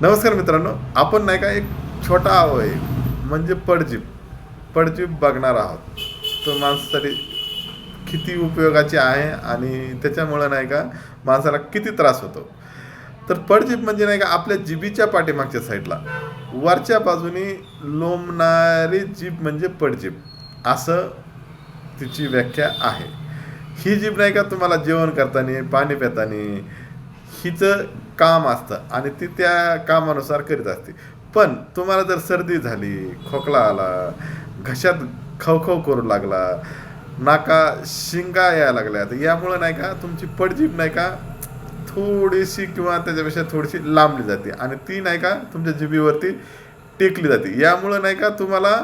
नमस्कार मित्रांनो आपण नाही का एक छोटा अवय म्हणजे पडजीप पडजीप बघणार आहोत. तो माणसासाठी किती उपयोगाची आहे आणि त्याच्यामुळं नाही का माणसाला किती त्रास होतो. तर पडजीप म्हणजे नाही का आपल्या जिबीच्या पाठीमागच्या साईडला. वरच्या बाजूनी लोंबणारी जीभ म्हणजे पडजीप असं तिची व्याख्या आहे. ही जीभ नाही का तुम्हाला जेवण करताना पाणी पिताना हिचं काम असतं आणि ती त्या कामानुसार करीत असते. पण तुम्हाला जर सर्दी झाली खोकला आला घशात खवखव करू लागला नाका शिंगा यायला लागल्या तर यामुळं नाही का तुमची पडजीभ नाही का थोडीशी किंवा त्याच्यापेक्षा थोडीशी लांबली जाते आणि ती नाही का तुमच्या जिबीवरती टेकली जाते. यामुळं नाही का तुम्हाला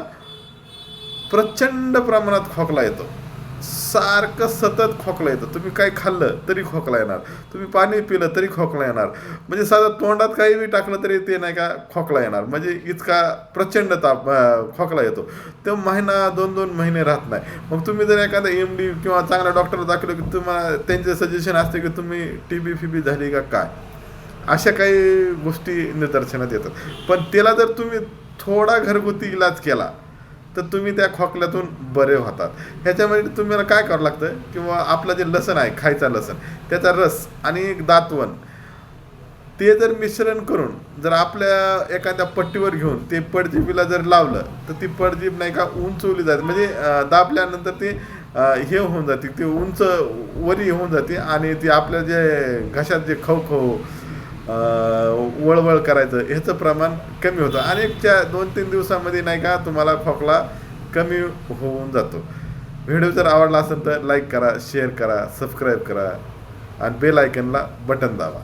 प्रचंड प्रमाणात खोकला येतो. सारखं सतत खोकला येतं. तुम्ही काय खाल्लं तरी खोकला येणार. तुम्ही पाणी पिलं तरी खोकला येणार. म्हणजे साधं तोंडात काही बी टाकलं तरी ते नाही का खोकला येणार. म्हणजे इतका प्रचंड ताप खोकला येतो. तो महिना दोन दोन महिने राहत नाही. मग तुम्ही जर एखादा एम डी किंवा चांगला डॉक्टर दाखवलं की तुम्हाला त्यांचे सजेशन असते की तुम्ही टी बी फिबी झाली का काय? अशा काही गोष्टी निदर्शनात येतात. पण त्याला जर तुम्ही थोडा घरगुती इलाज केला तर तुम्ही त्या खोकल्यातून बरे होतात. ह्याच्यामध्ये तुम्हाला काय करावं लागतं? किंवा आपलं जे लसण आहे खायचा लसण त्याचा रस आणि एक दातवण ते जर मिश्रण करून जर आपल्या एखाद्या पट्टीवर घेऊन ते पडजीबीला जर लावलं तर ती पडजीब नाही का उंचवली जाते. म्हणजे दाबल्यानंतर ती हे होऊन जाते. ती उंच वरी होऊन जाते आणि ती आपल्या जे घशात जे खवखव वळवळ करायचं ह्याचं प्रमाण कमी होतं. आणि त्या दोन तीन दिवसामध्ये नाही का तुम्हाला खोकला कमी होऊन जातो. व्हिडिओ जर आवडला असेल तर लाईक करा शेअर करा सबस्क्राईब करा आणि बेल आयकनला बटन दाबा.